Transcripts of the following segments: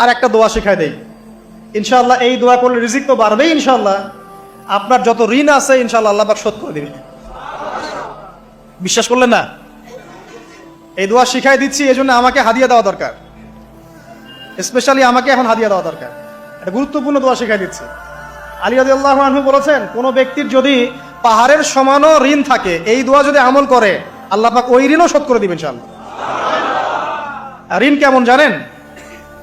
আর একটা দোয়া শেখাই দেই। ইনশাল্লাহ এই দোয়া করলে রিজিক তো বাড়বেই ইনশাল্লাহ আপনার যত ঋণ আছে, ইনশাআল্লাহ আল্লাহ শোধ করে দিবে বিশ্বাস করলেন না? এই দোয়া শিখাই দিচ্ছি এই জন্য আমাকে হাদিয়া দেওয়া দরকার। স্পেশালি আমাকে এখন হাদিয়া দেওয়া দরকার। একটা গুরুত্বপূর্ণ দোয়া শিখাই দিচ্ছি। আলী আদি আল্লাহ আনহু বলেছেন, কোনো ব্যক্তির যদি পাহাড়ের সমানও ঋণ থাকে, এই দোয়া যদি আমল করে, আল্লাহ পাক ওই ঋণও শোধ করে দিবেন ইনশাআল্লাহ। আর ঋণ কেমন জানেন?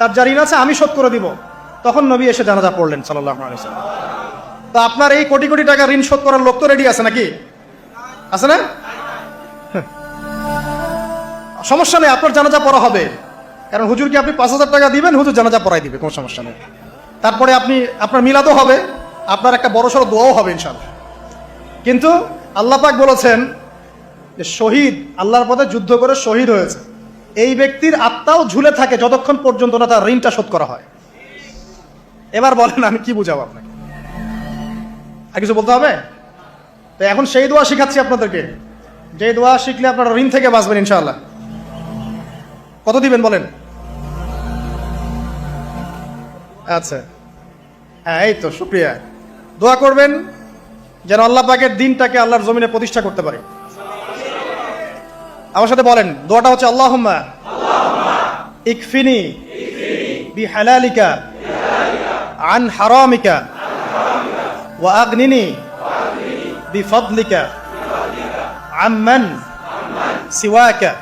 তার যা ঋণ আছে আমি শোধ করে দিব। তখন নবী এসে জানাজা পড়লেন সাল্লাহ তো আপনার এই কোটি কোটি টাকা ঋণ শোধ করার লোক তো রেডি আছে নাকি? আছে না? হ্যাঁ। সমস্যা নেই, আপনার জানাজা পড়া হবে। কারণ হুজুরকে আপনি পাঁচ হাজার টাকা দিবেন, হুজুর জানাজা পড়াই দিবে, কোনো সমস্যা নেই। তারপরে আপনি, আপনার মিলাদও হবে, আপনার একটা বড় সড়ো দোয়াও হবে ইনশাল্লাহ কিন্তু আল্লাহ পাক বলেছেন যে শহীদ, আল্লাহর পথে যুদ্ধ করে শহীদ হয়েছে। এই ব্যক্তির আত্মাও ঝুলে থাকে যতক্ষণ পর্যন্ত না তার ঋণটা শোধ করা হয়। এবার বলেন, আমি কি বুঝাবো আপনাকে? আর কিছু বলতে হবে? তো এখন সেই দোয়া শিখাচ্ছি আপনাদেরকে। যে দোয়া শিখলে আপনারা ঋণ থেকে বাঁচবেন, ইনশাআল্লাহ। কত দিবেন বলেন? আচ্ছা। হ্যাঁ এই তো, শুক্রিয়া। দোয়া করবেন যেন আল্লাহ পাকের দিনটাকে আল্লাহর জমিনে প্রতিষ্ঠা করতে পারে। আমার সাথে বলেন দোয়াটা হচ্ছে আল্লাহ ইকফিনি। বি হালালিকা আন হারামিকা। ওয়া আগনিনি। বিফদলিকা। আম্মান। সিওয়াকা।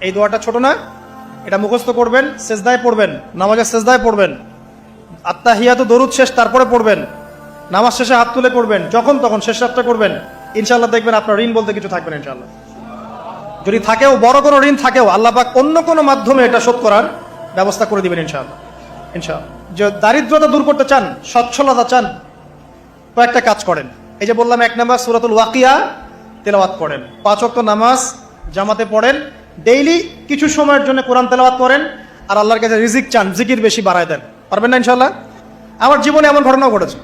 এই দোয়াটা ছোট না? এটা মুখস্থ করবেন সেজদায় পড়বেন নামাজের সেজদায় পড়বেন। আত্মাহিয়াত দরুদ শেষ তারপরে পড়বেন। নামাজ শেষে হাত তুলে করবেন যখন তখন শেষ রাতটা করবেন। ইনশাল্লাহ দেখবেন আপনার ঋণ বলতে কিছু থাকবেন ইনশাল্লাহ যদি থাকেও, বড় কোনো ঋণ থাকেও, আল্লাহ পাক অন্য কোনো মাধ্যমে এটা শোধ করার ব্যবস্থা করে দিবেন ইনশাআল্লাহ। ইনশাআল্লাহ। যে দারিদ্রতা দূর করতে চান, সচ্ছলতা চান, কয়েকটা কাজ করেন। এই যে বললাম, এক নাম্বার সুরাতুল ওয়াকিয়া তেলাওয়াত করেন। পাঁচ ওয়াক্ত নামাজ জামাতে পড়েন। ডেইলি কিছু সময়ের জন্য কোরআন তেলাওয়াত করেন। আর আল্লাহর কাছে রিজিক চান, জিকির বেশি বাড়ায় দেন। পারবেন না ইনশাল্লাহ আমার জীবনে এমন ঘটনাও ঘটেছে।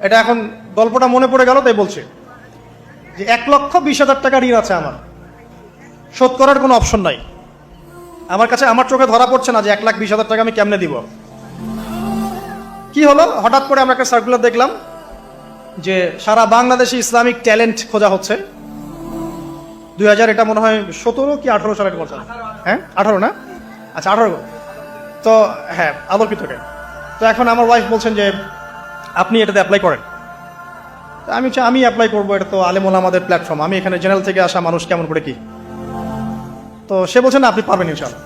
এটা এখন গল্পটা মনে পড়ে গেল, তাই বলছি। যে এক লক্ষ বিশ হাজার টাকা ঋণ আছে আমার। শোধ করার কোনো অপশন নাই। আমার কাছে, আমার চোখে ধরা পড়ছে না যে এক লাখ বিশ হাজার টাকা আমি কেমনে দিব। কি হলো? হঠাৎ করে আমরা একটা সার্কুলার দেখলাম যে সারা বাংলাদেশে ইসলামিক ট্যালেন্ট খোঁজা হচ্ছে। দুই হাজার এটা মনে হয় সতেরো কি আঠারো সালের কথা? হ্যাঁ আঠারো না? আচ্ছা আঠারো। তো হ্যাঁ আলোকিতকে তো এখন আমার ওয়াইফ বলছেন যে আপনি এটাতে অ্যাপ্লাই করেন। আমি আমি অ্যাপ্লাই করব, এটা তো আলেমুল আমাদের প্ল্যাটফর্ম আমি এখানে জেনারেল থেকে আসা মানুষ, কেমন করে কি? তো সে বলছে না আপনি পারবেন ইনশাল্লাহ